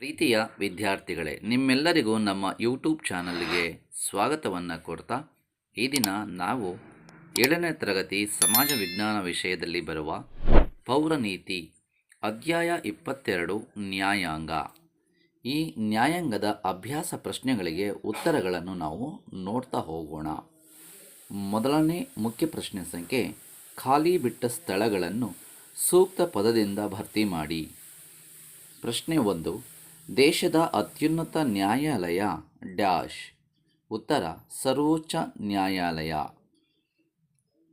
ಪ್ರೀತಿಯ ವಿದ್ಯಾರ್ಥಿಗಳೇ, ನಿಮ್ಮೆಲ್ಲರಿಗೂ ನಮ್ಮ ಯೂಟ್ಯೂಬ್ ಚಾನಲ್ಗೆ ಸ್ವಾಗತವನ್ನು ಕೊಡ್ತಾ, ಈ ದಿನ ನಾವು ಏಳನೇ ತರಗತಿ ಸಮಾಜ ವಿಜ್ಞಾನ ವಿಷಯದಲ್ಲಿ ಬರುವ ಪೌರನೀತಿ ಅಧ್ಯಾಯ ಇಪ್ಪತ್ತೆರಡು, ನ್ಯಾಯಾಂಗ. ಈ ನ್ಯಾಯಾಂಗದ ಅಭ್ಯಾಸ ಪ್ರಶ್ನೆಗಳಿಗೆ ಉತ್ತರಗಳನ್ನು ನಾವು ನೋಡ್ತಾ ಹೋಗೋಣ. ಮೊದಲನೇ ಮುಖ್ಯ ಪ್ರಶ್ನೆ ಸಂಖ್ಯೆ, ಖಾಲಿ ಬಿಟ್ಟ ಸ್ಥಳಗಳನ್ನು ಸೂಕ್ತ ಪದದಿಂದ ಭರ್ತಿ ಮಾಡಿ. ಪ್ರಶ್ನೆ ಒಂದು ದೇಶದ ಅತ್ಯುನ್ನತ ನ್ಯಾಯಾಲಯ ಡ್ಯಾಶ್. ಉತ್ತರ, ಸರ್ವೋಚ್ಚ ನ್ಯಾಯಾಲಯ.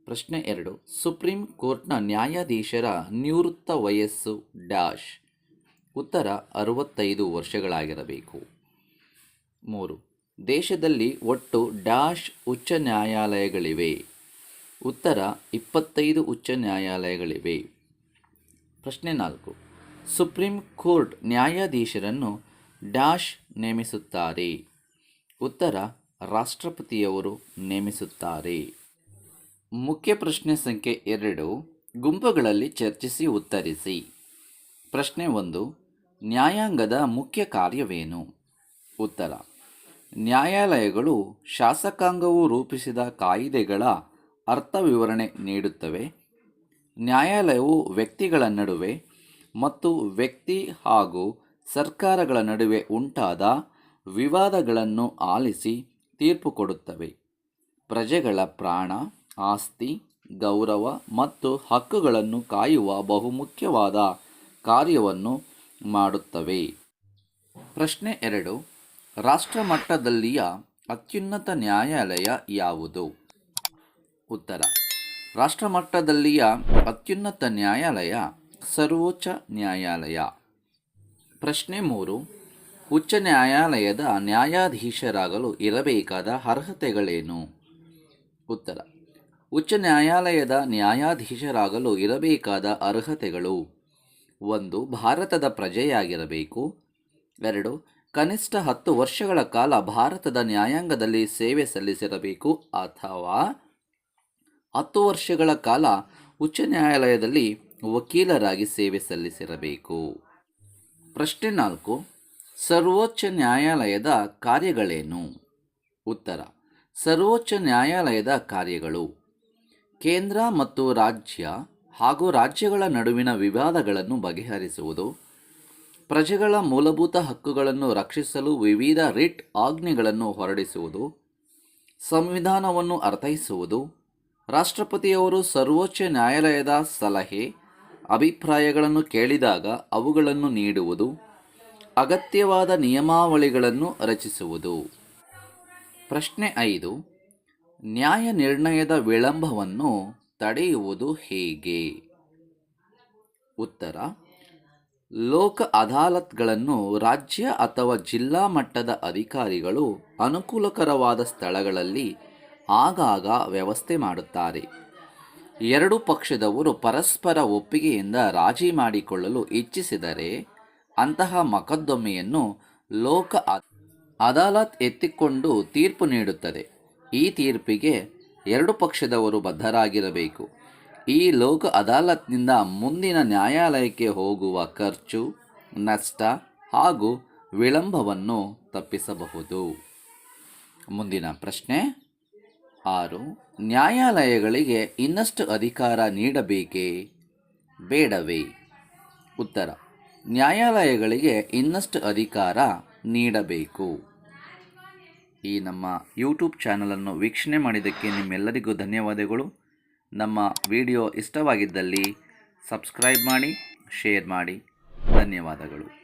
ಪ್ರಶ್ನೆ ಎರಡು. ಸುಪ್ರೀಂ ಕೋರ್ಟ್ನ ನ್ಯಾಯಾಧೀಶರ ನಿವೃತ್ತ ವಯಸ್ಸು ಡ್ಯಾಶ್. ಉತ್ತರ, ಅರವತ್ತೈದು ವರ್ಷಗಳಾಗಿರಬೇಕು. ಮೂರು. ದೇಶದಲ್ಲಿ ಒಟ್ಟು ಡ್ಯಾಶ್ ಉಚ್ಚ ನ್ಯಾಯಾಲಯಗಳಿವೆ. ಉತ್ತರ, ಇಪ್ಪತ್ತೈದು ಉಚ್ಚ ನ್ಯಾಯಾಲಯಗಳಿವೆ. ಪ್ರಶ್ನೆ ನಾಲ್ಕು. ಸುಪ್ರೀಂ ಕೋರ್ಟ್ ನ್ಯಾಯಾಧೀಶರನ್ನು ಡ್ಯಾಶ್ ನೇಮಿಸುತ್ತಾರೆ. ಉತ್ತರ, ರಾಷ್ಟ್ರಪತಿಯವರು ನೇಮಿಸುತ್ತಾರೆ. ಮುಖ್ಯ ಪ್ರಶ್ನೆ ಸಂಖ್ಯೆ ಎರಡು, ಗುಂಪುಗಳಲ್ಲಿ ಚರ್ಚಿಸಿ ಉತ್ತರಿಸಿ. ಪ್ರಶ್ನೆ ಒಂದು, ನ್ಯಾಯಾಂಗದ ಮುಖ್ಯ ಕಾರ್ಯವೇನು? ಉತ್ತರ, ನ್ಯಾಯಾಲಯಗಳು ಶಾಸಕಾಂಗವು ರೂಪಿಸಿದ ಕಾಯಿದೆಗಳ ಅರ್ಥ ವಿವರಣೆ ನೀಡುತ್ತವೆ. ನ್ಯಾಯಾಲಯವು ವ್ಯಕ್ತಿಗಳ ನಡುವೆ ಮತ್ತು ವ್ಯಕ್ತಿ ಹಾಗೂ ಸರ್ಕಾರಗಳ ನಡುವೆ ಉಂಟಾದ ವಿವಾದಗಳನ್ನು ಆಲಿಸಿ ತೀರ್ಪು ಕೊಡುತ್ತವೆ. ಪ್ರಜೆಗಳ ಪ್ರಾಣ, ಆಸ್ತಿ, ಗೌರವ ಮತ್ತು ಹಕ್ಕುಗಳನ್ನು ಕಾಯುವ ಬಹುಮುಖ್ಯವಾದ ಕಾರ್ಯವನ್ನು ಮಾಡುತ್ತವೆ. ಪ್ರಶ್ನೆ ಎರಡು. ರಾಷ್ಟ್ರಮಟ್ಟದಲ್ಲಿಯ ಅತ್ಯುನ್ನತ ನ್ಯಾಯಾಲಯ ಯಾವುದು? ಉತ್ತರ. ರಾಷ್ಟ್ರಮಟ್ಟದಲ್ಲಿಯ ಅತ್ಯುನ್ನತ ನ್ಯಾಯಾಲಯ ಸರ್ವೋಚ್ಚ ನ್ಯಾಯಾಲಯ. ಪ್ರಶ್ನೆ ಮೂರು. ಉಚ್ಚ ನ್ಯಾಯಾಲಯದ ನ್ಯಾಯಾಧೀಶರಾಗಲು ಇರಬೇಕಾದ ಅರ್ಹತೆಗಳೇನು? ಉತ್ತರ. ಉಚ್ಚ ನ್ಯಾಯಾಲಯದ ನ್ಯಾಯಾಧೀಶರಾಗಲು ಇರಬೇಕಾದ ಅರ್ಹತೆಗಳು? ಒಂದು, ಭಾರತದ ಪ್ರಜೆಯಾಗಿರಬೇಕು. ಎರಡು, ಕನಿಷ್ಠ ಹತ್ತು ವರ್ಷಗಳ ಕಾಲ ಭಾರತದ ನ್ಯಾಯಾಂಗದಲ್ಲಿ ಸೇವೆ ಸಲ್ಲಿಸಿರಬೇಕು ಅಥವಾ ಹತ್ತು ವರ್ಷಗಳ ಕಾಲ ಉಚ್ಚ ನ್ಯಾಯಾಲಯದಲ್ಲಿ ವಕೀಲರಾಗಿ ಸೇವೆ ಸಲ್ಲಿಸಿರಬೇಕು. ಪ್ರಶ್ನೆ ನಾಲ್ಕು, ಸರ್ವೋಚ್ಚ ನ್ಯಾಯಾಲಯದ ಕಾರ್ಯಗಳೇನು? ಉತ್ತರ, ಸರ್ವೋಚ್ಚ ನ್ಯಾಯಾಲಯದ ಕಾರ್ಯಗಳು. ಕೇಂದ್ರ ಮತ್ತು ರಾಜ್ಯ ಹಾಗೂ ರಾಜ್ಯಗಳ ನಡುವಿನ ವಿವಾದಗಳನ್ನು ಬಗೆಹರಿಸುವುದು, ಪ್ರಜೆಗಳ ಮೂಲಭೂತ ಹಕ್ಕುಗಳನ್ನು ರಕ್ಷಿಸಲು ವಿವಿಧ ರಿಟ್ ಆಜ್ಞೆಗಳನ್ನು ಹೊರಡಿಸುವುದು, ಸಂವಿಧಾನವನ್ನು ಅರ್ಥೈಸುವುದು, ರಾಷ್ಟ್ರಪತಿಯವರು ಸರ್ವೋಚ್ಚ ನ್ಯಾಯಾಲಯದ ಸಲಹೆ ಅಭಿಪ್ರಾಯಗಳನ್ನು ಕೇಳಿದಾಗ ಅವುಗಳನ್ನು ನೀಡುವುದು ಅಗತ್ಯವಾದ ನಿಯಮಾವಳಿಗಳನ್ನು ರಚಿಸುವುದು. ಪ್ರಶ್ನೆ ಐದು. ನ್ಯಾಯ ನಿರ್ಣಯದ ವಿಳಂಬವನ್ನು ತಡೆಯುವುದು ಹೇಗೆ? ಉತ್ತರ. ಲೋಕ ಅದಾಲತ್ಗಳನ್ನು ರಾಜ್ಯ ಅಥವಾ ಜಿಲ್ಲಾ ಮಟ್ಟದ ಅಧಿಕಾರಿಗಳು ಅನುಕೂಲಕರವಾದ ಸ್ಥಳಗಳಲ್ಲಿ ಆಗಾಗ ವ್ಯವಸ್ಥೆ ಮಾಡುತ್ತಾರೆ. ಎರಡು ಪಕ್ಷದವರು ಪರಸ್ಪರ ಒಪ್ಪಿಗೆಯಿಂದ ರಾಜಿ ಮಾಡಿಕೊಳ್ಳಲು ಇಚ್ಛಿಸಿದರೆ ಅಂತಹ ಮೊಕದ್ದಮೆಯನ್ನು ಲೋಕ ಅದಾಲತ್ ಎತ್ತಿಕೊಂಡು ತೀರ್ಪು ನೀಡುತ್ತದೆ. ಈ ತೀರ್ಪಿಗೆ ಎರಡು ಪಕ್ಷದವರು ಬದ್ಧರಾಗಿರಬೇಕು. ಈ ಲೋಕ ಅದಾಲತ್ನಿಂದ ಮುಂದಿನ ನ್ಯಾಯಾಲಯಕ್ಕೆ ಹೋಗುವ ಖರ್ಚು, ನಷ್ಟ ಹಾಗೂ ವಿಳಂಬವನ್ನು ತಪ್ಪಿಸಬಹುದು. ಮುಂದಿನ ಪ್ರಶ್ನೆ ಆರು, ನ್ಯಾಯಾಲಯಗಳಿಗೆ ಇನ್ನಷ್ಟು ಅಧಿಕಾರ ನೀಡಬೇಕೇ? ಬೇಡವೇ. ಉತ್ತರ, ನ್ಯಾಯಾಲಯಗಳಿಗೆ ಇನ್ನಷ್ಟು ಅಧಿಕಾರ ನೀಡಬೇಕು. ಈ ನಮ್ಮ ಯೂಟ್ಯೂಬ್ ಚಾನಲನ್ನು ವೀಕ್ಷಣೆ ಮಾಡಿದ್ದಕ್ಕೆ ನಿಮ್ಮೆಲ್ಲರಿಗೂ ಧನ್ಯವಾದಗಳು. ನಮ್ಮ ವಿಡಿಯೋ ಇಷ್ಟವಾಗಿದ್ದಲ್ಲಿ ಸಬ್ಸ್ಕ್ರೈಬ್ ಮಾಡಿ, ಶೇರ್ ಮಾಡಿ. ಧನ್ಯವಾದಗಳು.